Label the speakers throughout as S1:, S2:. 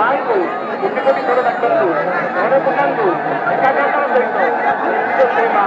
S1: ನಾಲ್ಕು ಇಂಟಿಗೋಟಿ ಕೂಡ ನಕ್ಕಂದು ನೋಡಕೊಂಡಂದು ಕಟಕಂದು ಸೇವಾ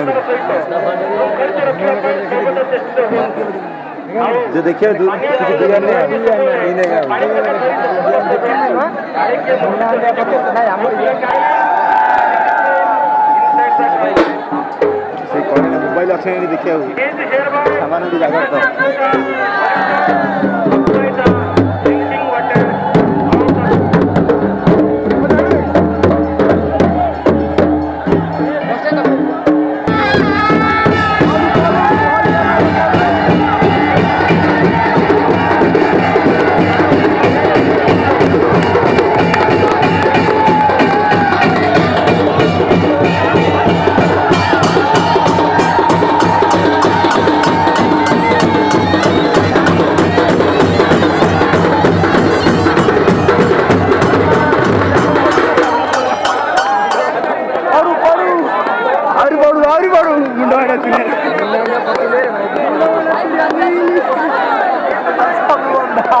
S1: जो देखिए किसी दिया ने नहीं ने का সেই কয়না মোবাইল আছে দেখি সামান্য জায়গা போடுது ஆறு போடுது குண்டா